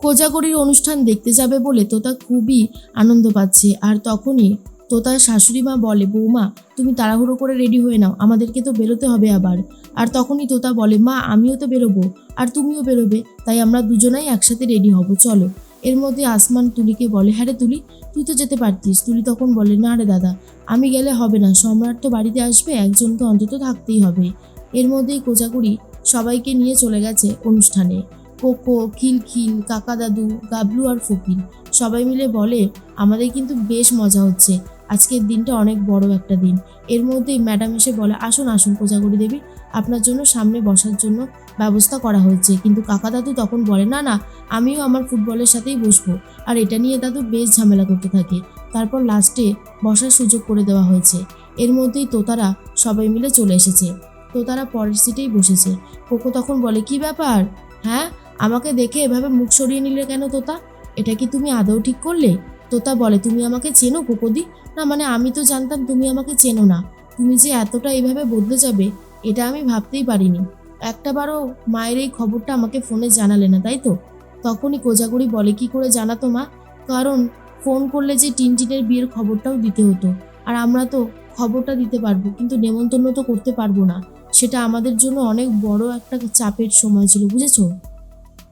কোজাগরির অনুষ্ঠান দেখতে যাবে বলে তোতা খুবই আনন্দ পাচ্ছে। আর তখনই তোতার শাশুড়ি মা বলে, বৌমা, তুমি তাড়াহুড়ো করে রেডি হয়ে নাও, আমাদেরকে তো বেরোতে হবে আবার। আর তখনই তোতা বলে, মা, আমিও তো বেরোবো, আর তুমিও বেরোবে, তাই আমরা দুজনাই একসাথে রেডি হব, চলো। এর মধ্যে আসমান তুলিকে বলে হ্যাঁ রে তুলি, তুই তো যেতে পারতিস। তুলি তখন বলে, না রে দাদা, আমি গেলে হবে না, সম্রাট তো বাড়িতে আসবে, একজন তো অন্তত থাকতেই হবে। এর মধ্যেই কোজাগুড়ি সবাইকে নিয়ে চলে গেছে অনুষ্ঠানে। কোকো খিলখিল কাকা দাদু গাবলু আর ফকির সবাই মিলে বলে, আমাদের কিন্তু বেশ মজা হচ্ছে। আজকের দিনটা অনেক বড় একটা দিন। এর মধ্যেই ম্যাডাম এসে বলে, আসুন আসুন কোজাগরি দেবী। আপনার জন্য সামনে বসার জন্য ব্যবস্থা করা হয়েছে। কিন্তু কাকা দাদু তখন বলে, না না, আমিও আমার ফুটবলের সাথেই বসবো। আর এটা নিয়ে দাদু বেশ ঝামেলা করতে থাকে। তারপর লাস্টে বসার সুযোগ করে দেওয়া হয়েছে। এর মধ্যেই তোতারা সবাই মিলে চলে এসেছে। তোতারা পরের সিটেই বসেছে। কোকো তখন বলে, কি ব্যাপার? হ্যাঁ? আমাকে দেখে এভাবে মুখ সরিয়ে নিলে কেন তোতা? এটা কি তুমি আদৌ ঠিক করলে? তোতা বলে, তুমি আমাকে চেনো কোকোদি না মানে আমি তো জানতাম তুমি আমাকে চেনো না। তুমি যে এতটা এভাবে বদলে যাবে, এটা আমি ভাবতেই পারিনি। একটাবারও মায়ের এই খবরটা আমাকে ফোনে জানালে না, তাই তো? তখনই কোজাগরি বলে, কি করে জানাতো মা? কারণ ফোন করলে যে টিনটিনের বিয়ের খবরটাও দিতে হতো। আর আমরা তো খবরটা দিতে পারব, কিন্তু নেমন্তন্ন তো করতে পারব না। সেটা আমাদের জন্য অনেক বড় একটা চাপের সময় ছিল, বুঝেছ?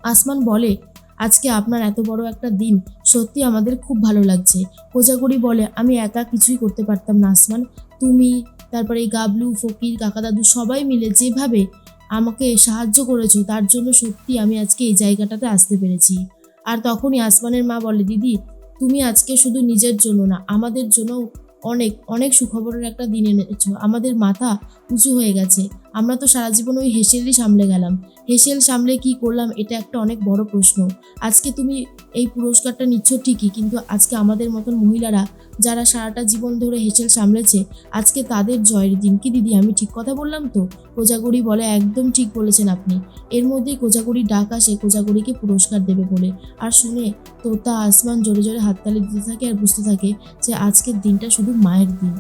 আসমান বলে, আজকে আপনার এত বড় একটা দিন। সত্যি আমাদের খুব ভালো লাগছে। কোজাগরি বলে, আমি একা কিছুই করতে পারতাম না আসমান। তুমি, তারপরে এই গাবলু, ফকির কাকা দাদু সবাই মিলে যেভাবে আমাকে সাহায্য করেছ, তার জন্য সত্যি আমি আজকে এই জায়গাটাতে আসতে পেরেছি। আর তখনই আসমানের মা বলে, দিদি, তুমি আজকে শুধু নিজের জন্য না, আমাদের জন্য অনেক অনেক সুখবরের একটা দিন এনেছো। আমাদের মাথা উঁচু হয়ে গেছে। আমরা তো সারা জীবন ওই হেসেলই সামলে গেলাম। হেসেল সামলে কি করলাম, এটা একটা অনেক বড় প্রশ্ন। আজকে তুমি এই পুরস্কারটা নিচ্ছ ঠিকই, কিন্তু আজকে আমাদের মতন মহিলারা যারা সারাটা জীবন ধরে হেসেল সামলেছে, আজকে তাদের জয়ের দিন। কি দিদি, আমি ঠিক কথা বললাম তো? কোজাগরি বলে একদম ঠিক বলেছেন আপনি। এর মধ্যেই কোজাগরি ডাক আসে, কোজাগরিকে পুরস্কার দেবে বলে। আর শুনে তোতা আসমান জোরে জোরে হাততালি দিতে থাকে আর বুঝতে থাকে যে আজকের দিনটা শুধু মায়ের দিন।